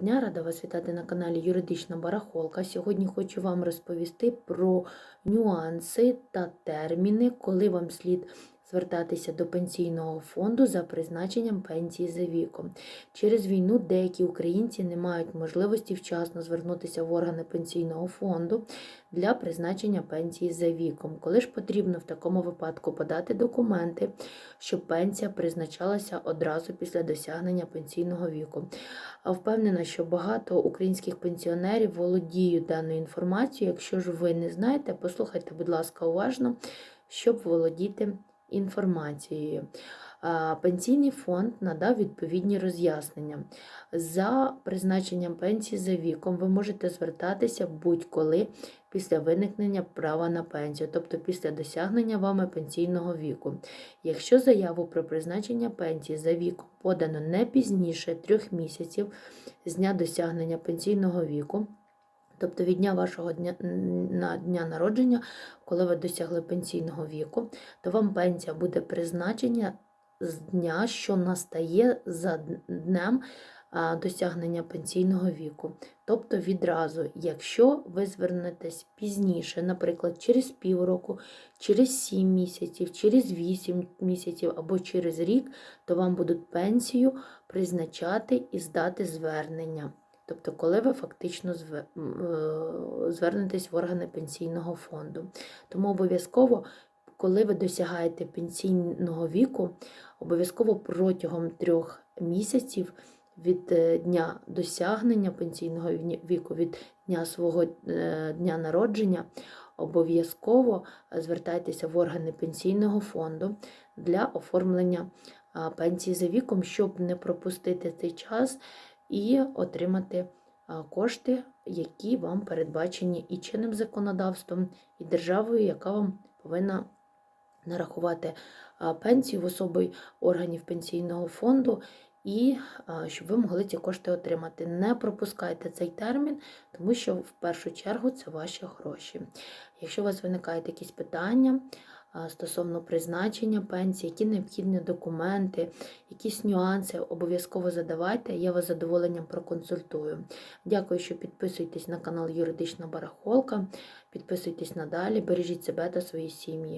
Дня рада вас вітати на каналі Юридична Барахолка. Сьогодні хочу вам розповісти про нюанси та терміни, коли вам слід звертатися до пенсійного фонду за призначенням пенсії за віком. Через війну деякі українці не мають можливості вчасно звернутися в органи пенсійного фонду для призначення пенсії за віком. Коли ж потрібно в такому випадку подати документи, щоб пенсія призначалася одразу після досягнення пенсійного віку. А Впевнена, що багато українських пенсіонерів володіють даною інформацією. Якщо ж ви не знаєте, послухайте, будь ласка, уважно, щоб володіти інформацією. Пенсійний фонд надав відповідні роз'яснення. За призначенням пенсії за віком ви можете звертатися будь-коли після виникнення права на пенсію, тобто після досягнення вами пенсійного віку. Якщо заяву про призначення пенсії за віком подано не пізніше трьох місяців з дня досягнення пенсійного віку, тобто від дня вашого дня на дня народження, коли ви досягли пенсійного віку, то вам пенсія буде призначення з дня, що настає за днем досягнення пенсійного віку. Тобто відразу, якщо ви звернетесь пізніше, наприклад, через півроку, через 7 місяців, через 8 місяців або через рік, то вам будуть пенсію призначати і здати звернення. Тобто, коли ви фактично е, звернетесь в органи пенсійного фонду. Тому обов'язково, коли ви досягаєте пенсійного віку, обов'язково протягом трьох місяців від е, дня досягнення пенсійного віку, від дня свого е, дня народження, обов'язково звертайтеся в органи пенсійного фонду для оформлення пенсії за віком, щоб не пропустити цей час і отримати кошти, які вам передбачені і чинним законодавством, і державою, яка вам повинна нарахувати пенсію в особи органів пенсійного фонду, і щоб ви могли ці кошти отримати. Не пропускайте цей термін, тому що в першу чергу це ваші гроші. Якщо у вас виникають якісь питання стосовно призначення пенсії, які необхідні документи, якісь нюанси, обов'язково задавайте. Я вас задоволенням проконсультую. Дякую, що підписуєтесь на канал Юридична Барахолка. Підписуйтесь надалі, бережіть себе та свої сім'ї.